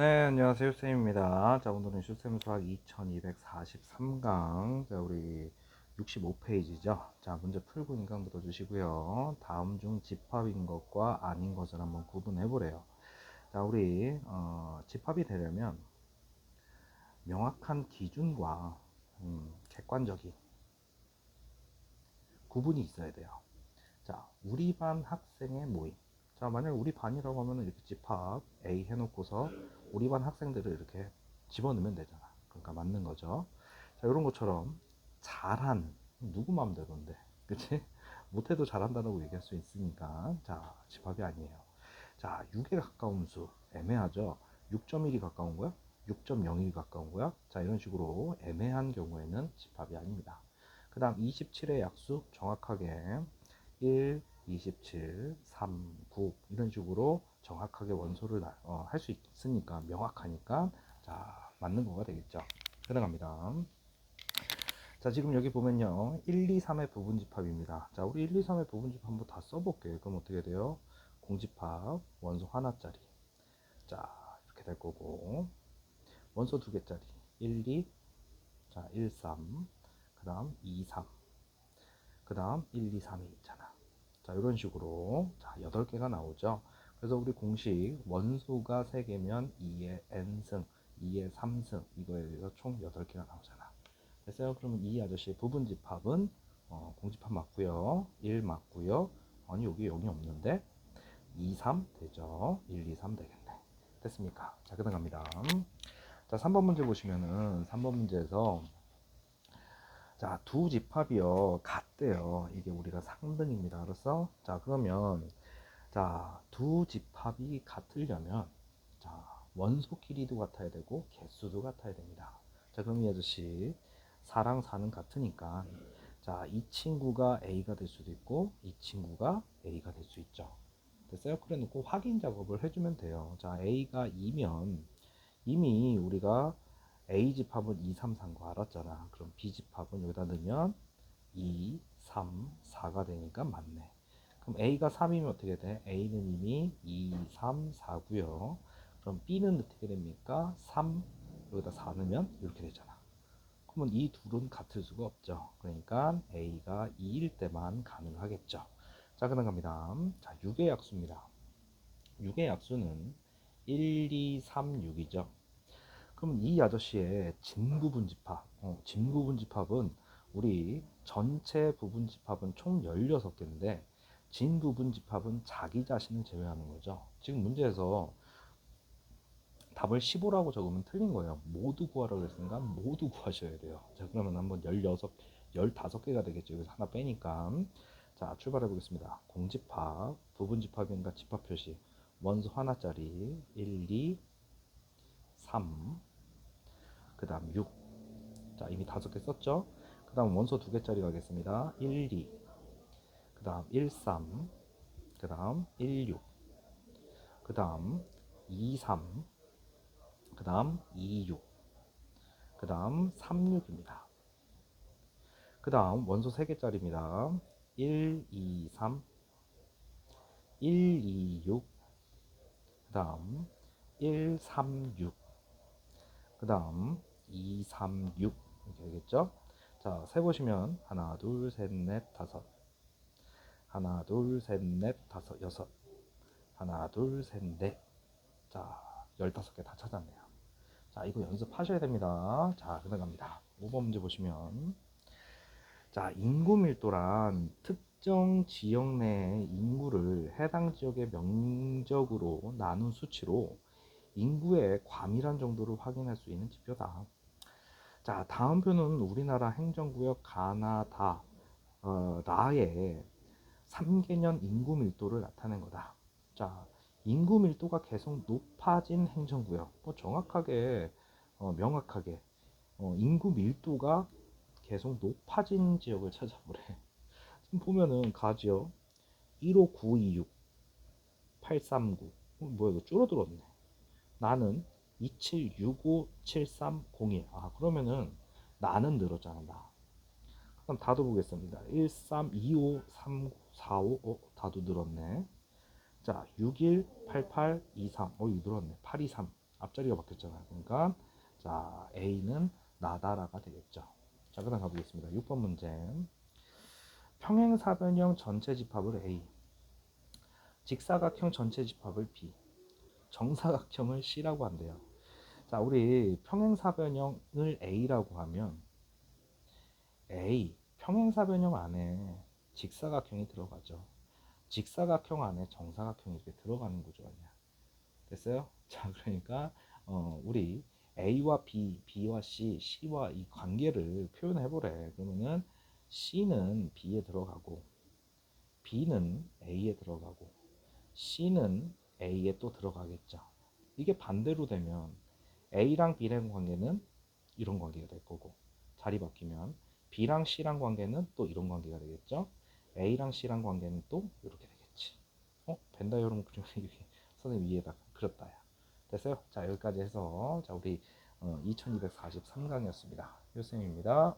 네, 안녕하세요. 쌤입니다. 자, 오늘은 슈쌤 수학 2243강. 자, 우리 65페이지죠. 자, 문제 풀고 인강 들어주시고요. 다음 중 집합인 것과 아닌 것을 한번 구분해 보래요. 자, 우리, 어, 집합이 되려면 명확한 기준과 음, 객관적인 구분이 있어야 돼요. 자, 우리 반 학생의 모임. 자, 만약 우리 반이라고 하면 이렇게 집합 A 해놓고서 우리 반 학생들을 이렇게 집어넣으면 되잖아. 그러니까 맞는 거죠. 자, 이런 것처럼 잘한 누구 마음대로인데, 그치? 못해도 잘한다라고 얘기할 수 있으니까 자 집합이 아니에요. 자 6에 가까운 수 애매하죠. 6.1이 가까운 거야? 6.01이 가까운 거야? 자 이런 식으로 애매한 경우에는 집합이 아닙니다. 그 다음 27의 약수 정확하게 1, 27, 3, 9 이런 식으로 정확하게 원소를 어, 할 수 있으니까 명확하니까 자 맞는 거가 되겠죠. 들어갑니다. 자 지금 여기 보면요 1, 2, 3의 부분집합입니다. 자 우리 1, 2, 3의 부분집합 한번 다 써볼게요. 그럼 어떻게 돼요? 공집합 원소 하나짜리 자 이렇게 될 거고 원소 두 개짜리 1, 2, 자 1, 3, 그 다음 2, 3, 그 다음 1, 2, 3이 있잖아. 자, 이런 식으로 자, 8개가 나오죠. 그래서 우리 공식 원소가 3개면 2의 n승, 2의 3승 이거에 대해서 총 8개가 나오잖아. 됐어요? 그러면 이 아저씨의 부분 집합은 어, 공집합 맞고요. 1 맞고요. 아니 여기 0이 없는데 2, 3 되죠. 1, 2, 3 되겠네. 됐습니까? 자, 그 다음 갑니다. 자, 3번 문제 보시면은 3번 문제에서 자, 두 집합이요. 같대요. 이게 우리가 상등입니다. 알았어? 자, 그러면 자, 두 집합이 같으려면 자, 원소 길이도 같아야 되고 개수도 같아야 됩니다. 자, 그럼 이 아저씨 4랑 4는 같으니까 자, 이 친구가 A가 될 수도 있고 이 친구가 A가 될 수 있죠. 됐어요? 그래 놓고 확인 작업을 해 주면 돼요. 자, A가 2면 이미 우리가 A 집합은 2, 3, 3거 알았잖아. 그럼 B 집합은 여기다 넣으면 2, 3, 4가 되니까 맞네. 그럼 A가 3이면 어떻게 돼? A는 이미 2, 3, 4고요. 그럼 B는 어떻게 됩니까? 3, 여기다 4 넣으면 이렇게 되잖아. 그러면 이 둘은 같을 수가 없죠. 그러니까 A가 2일 때만 가능하겠죠. 자, 그 다음 갑니다. 자, 6의 약수입니다. 6의 약수는 1, 2, 3, 6이죠. 그럼 이 아저씨의 진부분 집합, 어, 진부분 집합은 우리 전체 부분 집합은 총 16개인데 진부분 집합은 자기 자신을 제외하는 거죠. 지금 문제에서 답을 15라고 적으면 틀린 거예요. 모두 구하라고 했으니까 모두 구하셔야 돼요. 자, 그러면 한번 16, 15개가 되겠죠. 여기서 하나 빼니까. 자, 출발해 보겠습니다. 공집합, 부분집합인가 집합 표시. 원소 하나짜리 1, 2, 3, 그 다음 6. 자, 이미 다섯 개 썼죠? 그 다음 원소 두 개짜리 가겠습니다. 1, 2. 그 다음 1, 3. 그 다음 1, 6. 그 다음 2, 3. 그 다음 2, 6. 그 다음 3, 6입니다. 그 다음 원소 세 개짜리입니다. 1, 2, 3. 1, 2, 6. 그 다음 1, 3, 6. 그 다음 2, 3, 6 이렇게 되겠죠? 자, 세 보시면 하나, 둘, 셋, 넷, 다섯. 하나, 둘, 셋, 넷, 다섯, 여섯. 하나, 둘, 셋, 넷. 자, 열다섯 개다 찾았네요. 자, 이거 연습하셔야 됩니다. 자, 그다음 갑니다. 5번 문제 보시면 자, 인구 밀도란 특정 지역 내의 인구를 해당 지역의 면적으로 나눈 수치로 인구의 과밀한 정도를 확인할 수 있는 지표다. 자, 다음 표는 우리나라 행정구역 가나다 어, 라의 3개년 인구 밀도를 나타낸 거다. 자, 인구 밀도가 계속 높아진 행정구역. 뭐 정확하게 어, 명확하게 어, 인구 밀도가 계속 높아진 지역을 찾아보래. 지금 보면은 가지역 15926 839 어, 뭐야 이거 줄어들었네. 나는 27657301. 아, 그러면은 나는 늘었잖아, 나. 그럼 다도 보겠습니다. 13253945. 어, 다도 늘었네. 자, 618823. 어, 이거 늘었네. 823. 앞자리가 바뀌었잖아. 그러니까 자 A는 나다라가 되겠죠. 자 그다음 가보겠습니다. 6번 문제. 평행사변형 전체 집합을 A, 직사각형 전체 집합을 B, 정사각형을 C라고 한대요. 자 우리 평행사변형을 A라고 하면 A 평행사변형 안에 직사각형이 들어가죠. 직사각형 안에 정사각형이 이렇게 들어가는 구조 아니야. 됐어요? 자, 그러니까 어, 우리 A와 B, B와 C, C와 이 관계를 표현해 보래. 그러면은 C는 B에 들어가고 B는 A에 들어가고 C는 A에 또 들어가겠죠. 이게 반대로 되면 A랑 B랑 관계는 이런 관계가 될 거고 자리 바뀌면 B랑 C랑 관계는 또 이런 관계가 되겠죠. A랑 C랑 관계는 또 이렇게 되겠지. 어? 벤다 여러분 그림 이렇게 선생님 위에다 그렸다. 야. 됐어요? 자 여기까지 해서 자 우리 어, 2243강이었습니다. 교수님입니다.